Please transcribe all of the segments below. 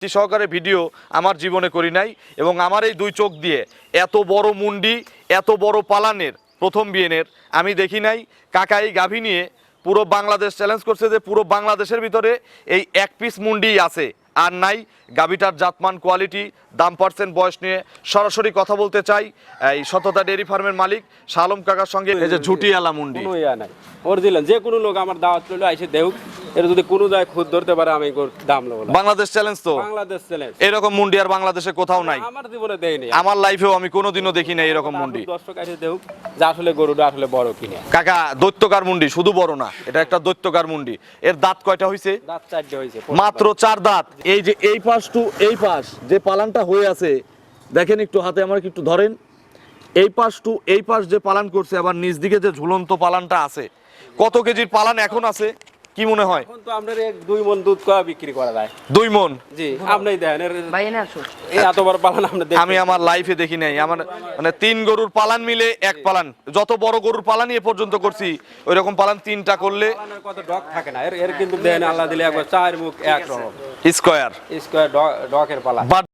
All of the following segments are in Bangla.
তৃপ্তি সহকারে ভিডিও আমার জীবনে করি নাই এবং আমার এই দুই চোখ দিয়ে এত বড় মুন্ডি, এত বড় পালানের প্রথম বিএনের আমি দেখি নাই। কাকা এই গাভী নিয়ে পুরো বাংলাদেশ চ্যালেঞ্জ করছে যে পুরো বাংলাদেশের ভিতরে এই এক পিস মুন্ডি আছে। আর নাই। গাভীটার জাতমান কোয়ালিটি দাম পার্সেন্ট বয়স নিয়ে সরাসরি কথা বলতে চাই। এই সততা ডেয়ারি ফার্মের মালিক শালম কাকার সঙ্গে এই যে ঝুটিয়ালা মুন্ডি। কোনো ইয়া নাই। অরিজিনাল যে কোনো লোক আমার দাওয়াত করল আইসে দেউক এর যদি কোনো যায় খুদ ধরতে পারে আমি ওর দাম নেব না। বাংলাদেশ চ্যালেঞ্জ তো? বাংলাদেশ চ্যালেঞ্জ এরকম মুন্ডি আর বাংলাদেশে কোথাও নাই। আমার জীবনে দেয়নি। আমার লাইফেও আমি কোনোদিনও দেখি নাই এরকম মুন্ডি। দর্শক আইসে দেউক যে আসলে গরুটা আসলে বড় কিনে। কাকা দৈত্যকার মুন্ডি শুধু বড় না এটা একটা দৈত্যকার মুন্ডি। এর দাঁত কয়টা হইছে? দাঁত চারটে হয়েছে মাত্র চার দাঁত। এই যে, এই পাশ টু, এই পাশ যে পালানটা হয়ে আছে, দেখেন একটু হাতে আমার একটু ধরেন। এই পাশ টু, এই পাশ যে পালান করছে, আবার নিজ দিকে যে ঝুলন্ত পালানটা আছে, কত কেজির পালান এখন আছে? কি মনে হয়? এখন তো আপনার এক দুই মন দুধ কয়া বিক্রি করা যায়। দুই মন? জি আপনি দেন এর ভাই এনে আসো এই এত বড় পালন আপনি দেখেন আমি আমার লাইফে দেখি নাই। আমার মানে তিন গরুর পালান মিলে এক পালান। যত বড় গরুর পালানই এ পর্যন্ত করছি ওই রকম পালান তিনটা করলে পালনের কত ডক থাকে না। এর এর কিন্তু দেন আল্লাহ দিলে একবার চার মুখ এক রকম। স্কোয়ার স্কোয়ার ডকের পালা। বাট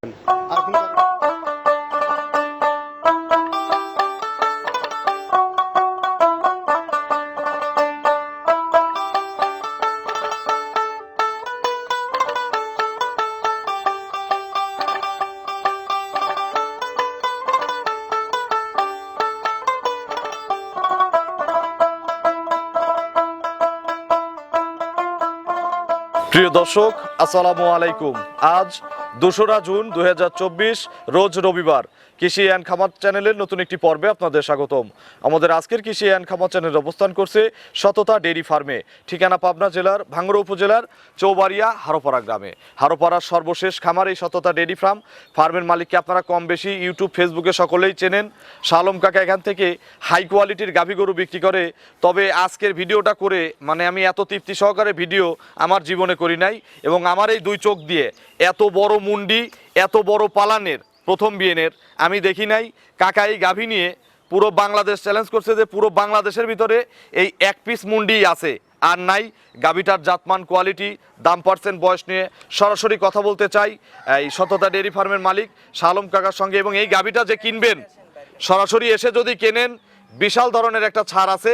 দর্শক আসসালামু আলাইকুম। আজ দোসরা জুন দুহাজার চব্বিশ রোজ রবিবার। কৃষি অ্যান্ড খামার চ্যানেলের নতুন একটি পর্বে আপনাদের স্বাগতম। আমাদের আজকের কৃষি অ্যান্ড খামার চ্যানেল অবস্থান করছে সততা ডেইরি ফার্মে, ঠিকানা পাবনা জেলার ভাঙ্গড়া উপজেলার চৌবাড়িয়া হারোপাড়া গ্রামে। হারোপাড়ার সর্বশেষ খামার এই শততা ডেইরি ফার্ম। ফার্মের মালিককে আপনারা কম বেশি ইউটিউব, ফেসবুকে সকলেই চেনেন। শালম কাকা এখান থেকে হাই কোয়ালিটির গাভী গরু বিক্রি করে। তবে আজকের ভিডিওটা করে মানে আমি এত তৃপ্তি সহকারে ভিডিও আমার জীবনে করি নাই এবং আমার এই দুই চোখ দিয়ে এত বড় মুন্ডি, এত বড় পালানের প্রথম বিএনের আমি দেখি নাই কাকা এই গাভী নিয়ে পুরো বাংলাদেশ চ্যালেঞ্জ করছে যে পুরো বাংলাদেশের ভিতরে এই এক পিস মুন্ডি আছে। আর নাই, গাভীটার জাতমান কোয়ালিটি দাম পার্সেন্ট বয়স নিয়ে সরাসরি কথা বলতে চাই। এই সততা ডেয়ারি ফার্মের মালিক শালম কাকার সঙ্গে এবং এই গাভীটা যে কিনবেন, সরাসরি এসে যদি কেনেন, বিশাল ধরনের একটা ছাড় আছে।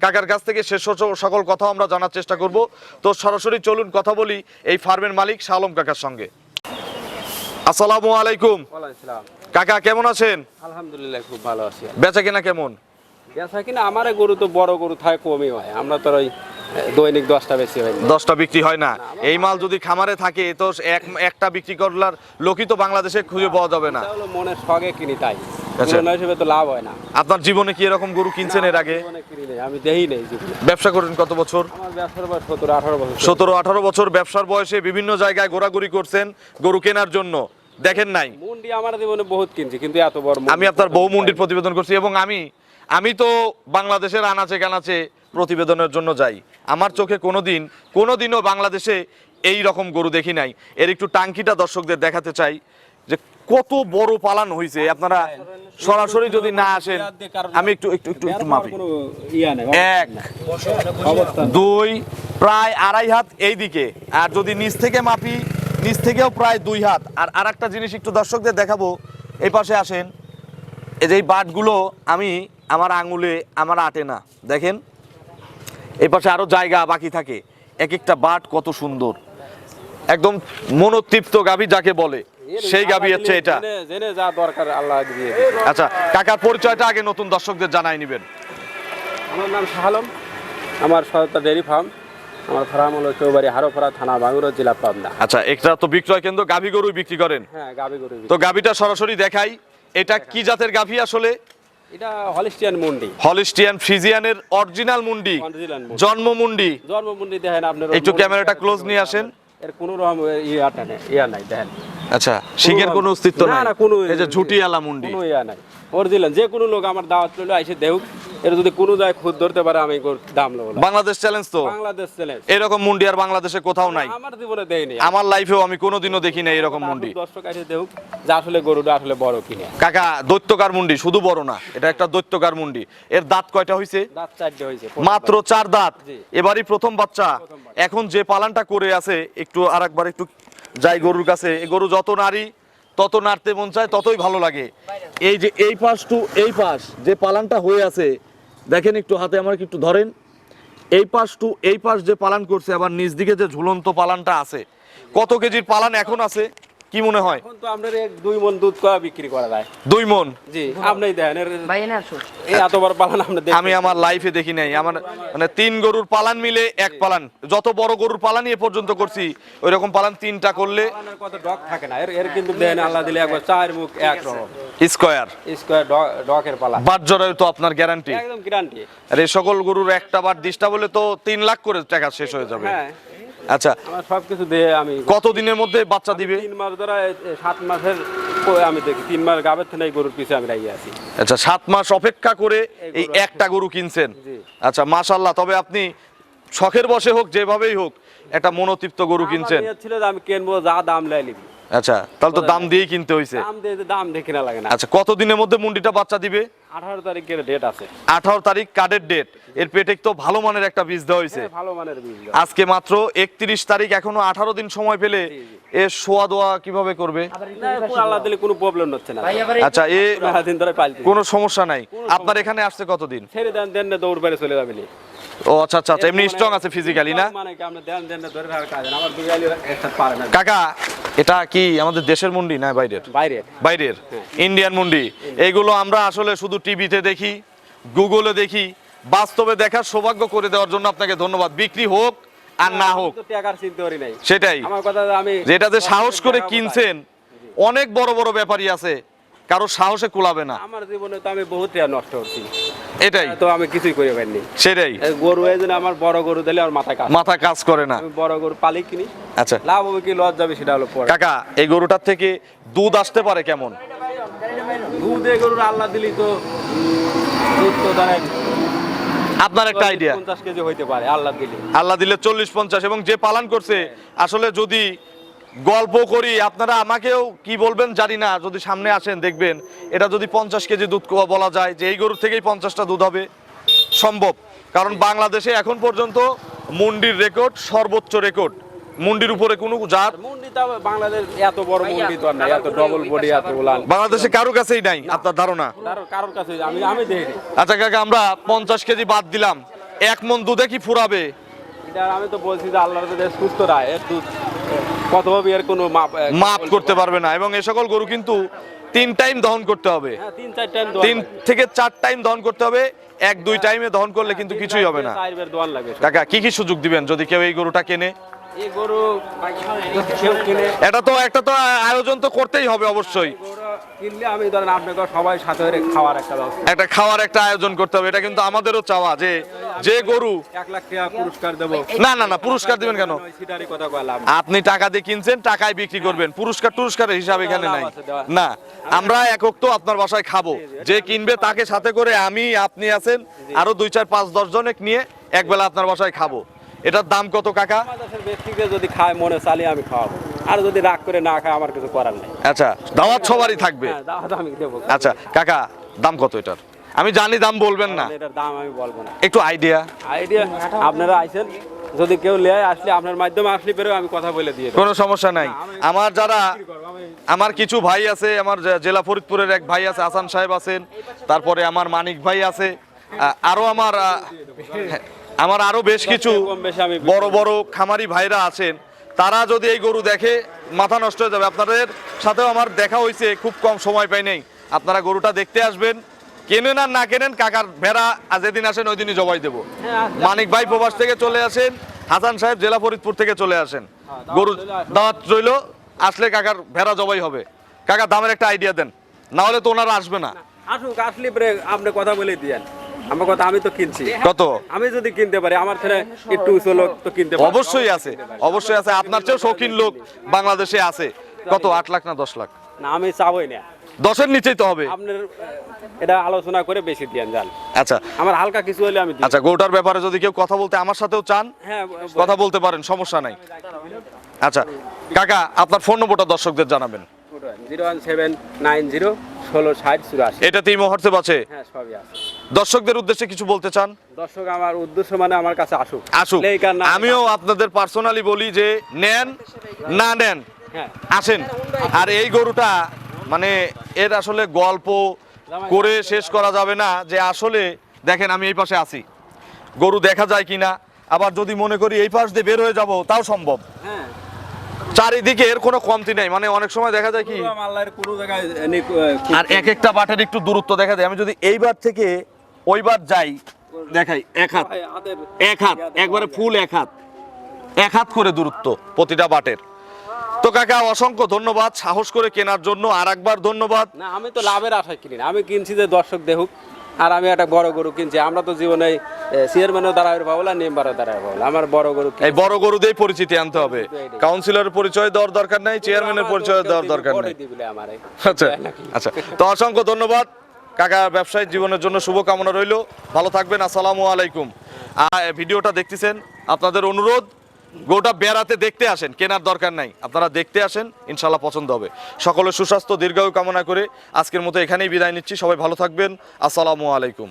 কাকার কাছ থেকে শেষ সকল কথা আমরা জানার চেষ্টা করব। তো সরাসরি চলুন কথা বলি এই ফার্মের মালিক শালম কাকার সঙ্গে। আসসালামু আলাইকুম। কাকা কেমন আছেন? আলহামদুলিল্লাহ খুব ভালো আছি। বেচা কিনা কেমন? বেচা কিনা আমার গরু তো বড় গরু থাকে কমই হয়। আমরা তো ওই দৈনিক দশটা বেশি হয় দশটা বিক্রি হয় না। এই মাল যদি খামারে থাকে তো এক একটা বিক্রি করলার লোকই তো বাংলাদেশে খুঁজে পাওয়া যাবে না। মনে সগে শখে কিনি তাই। আচ্ছা। হয় আপনার জীবনে কি এরকম গরু কিনছেন এর আগে? আমি ব্যবসা করেন কত সতেরো আঠারো বছর। সতেরো আঠারো বছর ব্যবসার বয়সে বিভিন্ন জায়গায় ঘোরাঘুরি করছেন গরু কেনার জন্য। দেখেন নাই? মুন্ডি আমার জীবনে বহুত কিনছি কিন্তু এত বড় আমি আপনার বহু মুন্ডির প্রতিবেদন করছি এবং আমি আমি তো বাংলাদেশের আনাচে কানাচে প্রতিবেদনের জন্য যাই। আমার চোখে কোনোদিন কোনোদিনও বাংলাদেশে এই রকম গরু দেখি নাই। এর একটু টাঙ্কিটা দর্শকদের দেখাতে চাই যে কত বড় পালান হয়েছে আপনারা সরাসরি যদি না আসেন আমি একটু একটু একটু একটু মাপি। এক দুই প্রায় আড়াই হাত এই দিকে আর যদি নিচ থেকে মাপি নিচ থেকেও প্রায় দুই হাত। আর আরেকটা জিনিস একটু দর্শকদের দেখাবো এই পাশে আসেন। এই যে এই বাটগুলো আমি আমার আঙুলে আমার আটে না। দেখেন এই পাশে আরও জায়গা বাকি থাকে। এক একটা বাট কত সুন্দর। একদম মনোতৃপ্ত গাভী যাকে বলে। সেই গাভী হচ্ছে এটা। জেনে যা দরকার আল্লাহ দিয়ে আচ্ছা কাকার পরিচয়টা আগে নতুন দর্শকদের জানাই নেবেন। আমার নাম শাহালম আমার সহায়তা ডেয়ারি ফার্ম। আমার ফার্ম হলো চৌবাড়ি হারোপাড়া থানা বাঙ্গুরা জেলা পাবনা। আচ্ছা একটা তো বিক্রয় কেন্দ্র গাভী গরু বিক্রি করেন। হ্যাঁ গাবি গরু তো গাভীটা সরাসরি দেখাই এটা কি জাতের গাভী আসলে? এটা হলিস্টিয়ান মুন্ডি। হলিস্টিয়ান ফ্রিজিয়ানের অরিজিনাল মুন্ডি। জন্ম মুন্ডি। জন্ম মুন্ডি দেখেন আপনার একটু ক্যামেরাটা ক্লোজ নিয়ে আসেন। এর কোনো রকম ইয়া নাই দেখেন। আচ্ছা শিখের কোনো অস্তিত্ব নাই? না, কোনো- এই যে মুন্ডি। কোনো ইয়া নাই। অরিজিনাল যে কোনো লোক আমার দাওয়াত আইসে দেউক এর যদি কোনো যায় খুদ ধরতে পারে আমি দাম নেব বাংলাদেশ চ্যালেঞ্জ তো? বাংলাদেশ চ্যালেঞ্জ এরকম মুন্ডি আর বাংলাদেশে কোথাও নাই। আমার জীবনে দেয়নি। আমার লাইফেও আমি কোনোদিনও দেখি নাই এরকম মুন্ডি। দর্শক আইসে দেউক যে আসলে গরুটা আসলে বড় কিনে। কাকা দৈত্যকার মুন্ডি শুধু বড় না এটা একটা দৈত্যকার মুন্ডি। এর দাঁত কয়টা হইছে? দাঁত চারটে হয়েছে মাত্র চার দাঁত। এবারই প্রথম বাচ্চা। এখন যে পালানটা করে আছে একটু আরেকবার একটু যাই গরুর কাছে এই গরু যত নারী, তত নাড়তে মন চায়, ততই ভালো লাগে। এই যে, এই পাশ টু, এই পাশ, যে পালানটা হয়ে আছে, দেখেন একটু হাতে আমার একটু ধরেন। এই পাশ টু, এই পাশ যে পালান করছে, আবার নিজ দিকে যে ঝুলন্ত পালানটা আছে। কত কেজির পালান এখন আছে? কি মনে হয়? এখন তো আপনার এক দুই মন দুধ করা বিক্রি করা যায়। দুই মন? জি আপনি দেন এর ভাই এনে আসো এই এত বড় পালন আপনি দেখেন আমি আমার লাইফে দেখি নাই। আমার মানে তিন গরুর পালান মিলে এক পালান। যত বড় গরুর পালানই এ পর্যন্ত করছি ওই রকম পালান তিনটা করলে পালানের কত ডক থাকে না? এর এর কিন্তু দেন আল্লাহ দিলে একবার চার মুখ এক রকম স্কোয়ার। স্কোয়ার ডকের পালা। বাট জরায়ু তো আপনার গ্যারান্টি একদম গ্যারান্টি আর এই সকল গরুর একটা বার দিশটা বলে তো তিন লাখ করে টাকা শেষ হয়ে যাবে। হ্যাঁ। আচ্ছা। আমার সবকিছু দিয়ে আমি কতদিনের মধ্যে বাচ্চা দিবে? তিন মাস ধরে সাত মাসের আমি দেখি তিন মাস গাবের থেকে গরুর পিছে আমি রাখিয়ে আছি। আচ্ছা সাত মাস অপেক্ষা করে এই একটা গরু কিনছেন। আচ্ছা মাশাল্লাহ তবে আপনি শখের বসে হোক যেভাবেই হোক একটা মনোতৃপ্ত গরু কিনছেন। ছিল আমি কিনবো যা দাম লাই নিবি। আচ্ছা তাহলে তো দাম দিয়েই কিনতে হয়েছে দাম দিয়ে যে দাম দেখে না লাগে না। আচ্ছা কত দিনের মধ্যে মুন্ডিটা বাচ্চা দিবে? আঠারো তারিখের ডেট আছে। আঠারো তারিখ কার্ডের ডেট এর পেটে তো ভালো মানের একটা বীজ দেওয়া হয়েছে হ্যাঁ, ভালো মানের বীজ আজকে মাত্র একত্রিশ তারিখ এখনও আঠারো দিন সময় পেলে এ শোয়া দোয়া কীভাবে করবে? আল্লাহ দিলে কোনো প্রবলেম হচ্ছে না। আচ্ছা এ দিন ধরে পালছি কোনো সমস্যা নাই। আপনার এখানে আসছে কতদিন? ছেড়ে দেন দেন না দৌড় বেড়ে চলে যাবে নি। ও আচ্ছা আচ্ছা আচ্ছা এমনি স্ট্রং আছে ফিজিক্যালি না? কাকা এটা কি আমাদের দেশের মুন্ডি না বাইরের? বাইরে বাইরের ইন্ডিয়ান মুন্ডি। এইগুলো আমরা আসলে শুধু টিভিতে দেখি গুগলে দেখি বাস্তবে দেখার সৌভাগ্য করে দেওয়ার জন্য আপনাকে ধন্যবাদ। বিক্রি হোক আর না হোক সেটাই। যেটা যে সাহস করে কিনছেন অনেক বড় বড় ব্যাপারী আছে কারও সাহসে কুলাবে না। আমার জীবনে তো আমি বহুত নষ্ট করছি। এটাই। তো আমি কিছুই করে পারিনি সেটাই। গরু এই আমার বড় গরু দিলে আমার মাথায় কাজ। মাথা কাজ করে না। বড় গরু পালি কিনি। আচ্ছা। লাভ হবে কি লস যাবে সেটা হলো পরে। কাকা এই গরুটার থেকে দুধ আসতে পারে কেমন? দুধ এই গরুর আল্লাহ দিলি তো দুধ তো ধরেন আপনার একটা আইডিয়া পঞ্চাশ কেজি হইতে পারে আল্লাহ দিলি আল্লাহ দিলে চল্লিশ পঞ্চাশ এবং যে পালন করছে আসলে যদি গল্প করি আপনারা আমাকেও কি বলবেন জানি না যদি সামনে আসেন দেখবেন। এটা যদি পঞ্চাশ কেজি দুধ বলা যায় যে এই গরুর থেকেই পঞ্চাশটা দুধ হবে সম্ভব। কারণ বাংলাদেশে এখন পর্যন্ত মুন্ডির রেকর্ড সর্বোচ্চ রেকর্ড। মুন্ডির উপরে কোনো জাত বাংলাদেশ এত বড় মুন্ডি তো নাই এত ডবল বডি এত উলান বাংলাদেশে কারও কাছেই নাই আপনার ধারণা? কারোর কারোর কাছে আমি আমি দেখি আচ্ছা কাকা আমরা পঞ্চাশ কেজি বাদ দিলাম। এক মন দুধে কি ফুরাবে? এটা আমি তো বলছি যে আল্লাহর সুস্থ রায় এর দুধ। কত হবে এর কোনো মাপ মাপ করতে পারবে না এবং এ সকল গরু কিন্তু তিন টাইম দহন করতে হবে। হ্যাঁ, তিন থেকে চার টাইম দহন করতে হবে। এক দুই টাইমে দহন করলে কিন্তু কিছুই হবে না। কাকা কি কি সুযোগ দিবেন? যদি কেউ এই গরুটা কেনে? এটা তো একটা তো আয়োজন তো করতেই হবে অবশ্যই। কিনলে আমি ধরেন আপনাকে সবাই সাথে খাওয়ার একটা একটা খাওয়ার একটা আয়োজন করতে হবে। এটা কিন্তু আমাদেরও চাওয়া যে যে গরু। এক লাখ টাকা পুরস্কার দেবো। না না না পুরস্কার দিবেন কেন? কথা আপনি টাকা দিয়ে কিনছেন টাকায় বিক্রি করবেন। পুরস্কার টুরস্কারের হিসাব এখানে নাই। না আমরা একক তো আপনার বাসায় খাব। যে কিনবে তাকে সাথে করে আমি আপনি আছেন আরও দুই চার পাঁচ দশ জনে নিয়ে একবেলা আপনার বাসায় খাব। এটার দাম কত কাকা? ব্যক্তিকে যদি খায় মনে চালিয়ে আমি খাওয়াবো। আর যদি রাগ করে না খায় আমার কিছু করার নেই। আচ্ছা দাওয়াত সবারই থাকবে। হ্যাঁ আচ্ছা কাকা দাম কত এটার? আমি জানি দাম বলবেন না। এটার দাম আমি বলব না। একটু আইডিয়া আইডিয়া আপনারা আইছেন যদি কেউ লেয় আসলে আপনার মাধ্যমে আসলে পেরে আমি কথা বলে দিয়ে কোনো সমস্যা নাই। আমার যারা আমার কিছু ভাই আছে আমার জেলা ফরিদপুরের এক ভাই আছে আসান সাহেব আছেন। তারপরে আমার মানিক ভাই আছে। আ- আরও আমার আমার আরও বেশ কিছু বড় বড় খামারি ভাইরা আছেন। তারা যদি এই গরু দেখে মাথা নষ্ট হয়ে যাবে। আপনাদের সাথেও আমার দেখা হয়েছে খুব কম সময় পাই নেই। আপনারা গরুটা দেখতে আসবেন। কেনেন আর না কেনেন কাকার ভেড়া আজ যেদিন আসেন ওই দিনই জবাই দেবো। হ্যাঁ, মানিক ভাই প্রবাস থেকে চলে আসেন হাসান সাহেব জেলা ফরিদপুর থেকে চলে আসেন। গরু দাওয়াত রইল আসলে কাকার ভেড়া জবাই হবে। কাকা দামের একটা আইডিয়া দেন। না হলে তো ওনারা আসবে না। আসুক আসলে আপনি কথা বলে দিয়েন। আমার কথা আমি তো কিনছি। কত? আমি যদি কিনতে পারি আমার ছেলে একটু উঁচু লোক তো কিনতে পারে। অবশ্যই আছে অবশ্যই আছে। আপনার চেয়েও শৌখিন লোক বাংলাদেশে আছে। কত? আট লাখ না দশ লাখ? না আমি চাবই না। দশের নিচেই তো হবে। আপনার এটা আলোচনা করে বেশি দিয়েন যান। আচ্ছা। আমার হালকা কিছু হলে আমি আচ্ছা গরুটার ব্যাপারে যদি কেউ কথা বলতে আমার সাথেও চান হ্যাঁ কথা বলতে পারেন সমস্যা নাই। আচ্ছা কাকা আপনার ফোন নম্বরটা দর্শকদের জানাবেন। ষাট এটাতেই হোয়াটসঅ্যাপ আছে? হ্যাঁ সবই আছে। দর্শকদের উদ্দেশ্যে কিছু বলতে চান? দর্শক আমার উদ্দেশ্য মানে আমার কাছে আসুক। আসুক। আমিও আপনাদের পার্সোনালি বলি যে নেন না নেন। হ্যাঁ। আসেন। আর এই গরুটা মানে এর আসলে গল্প করে শেষ করা যাবে না যে আসলে দেখেন আমি এই পাশে আছি। গরু দেখা যায় কি না আবার যদি মনে করি এই পাশ দিয়ে বের হয়ে যাব তাও সম্ভব। হ্যাঁ। চারিদিকে এর কোনো কমতি নাই। মানে অনেক সময় দেখা যায় কি আর এক একটা বাটের একটু দূরত্ব দেখা যায়। আমি যদি এইবার থেকে ওইবার যাই দেখাই এক হাত এক হাত একবারে ফুল এক হাত। এক হাত করে দূরত্ব প্রতিটা বাটের। তো কাকা অসংখ্য ধন্যবাদ। সাহস করে কেনার জন্য আর একবার ধন্যবাদ। না আমি তো লাভের আশায় কিনি না। আমি কিনছি যে দর্শক দেখুক আর আমি একটা বড় গরু কিনছি। আমরা তো জীবনে চেয়ারম্যানও দাঁড়ায় পাবো না মেম্বারও দাঁড়ায় পাবো আমার বড় গরু এই বড় গরু দিয়ে পরিচিতি আনতে হবে। এইটাই। কাউন্সিলরের পরিচয় দেওয়ার দরকার নাই চেয়ারম্যানের পরিচয় দেওয়ার দরকার নেই। আচ্ছা আচ্ছা। তো অসংখ্য ধন্যবাদ। কাকা ব্যবসায়িক জীবনের জন্য শুভকামনা রইল। ভালো থাকবেন আসসালামু আলাইকুম। আর ভিডিওটা দেখতেছেন। আপনাদের অনুরোধ গোটা বেড়াতে দেখতে আসেন, কেনার দরকার নাই। আপনারা দেখতে আসেন, ইনশাল্লাহ পছন্দ হবে। সকলের সুস্বাস্থ্য, দীর্ঘায়ু কামনা করে আজকের মতো এখানেই বিদায় নিচ্ছি। সবাই ভালো থাকবেন। আসসালামু আলাইকুম।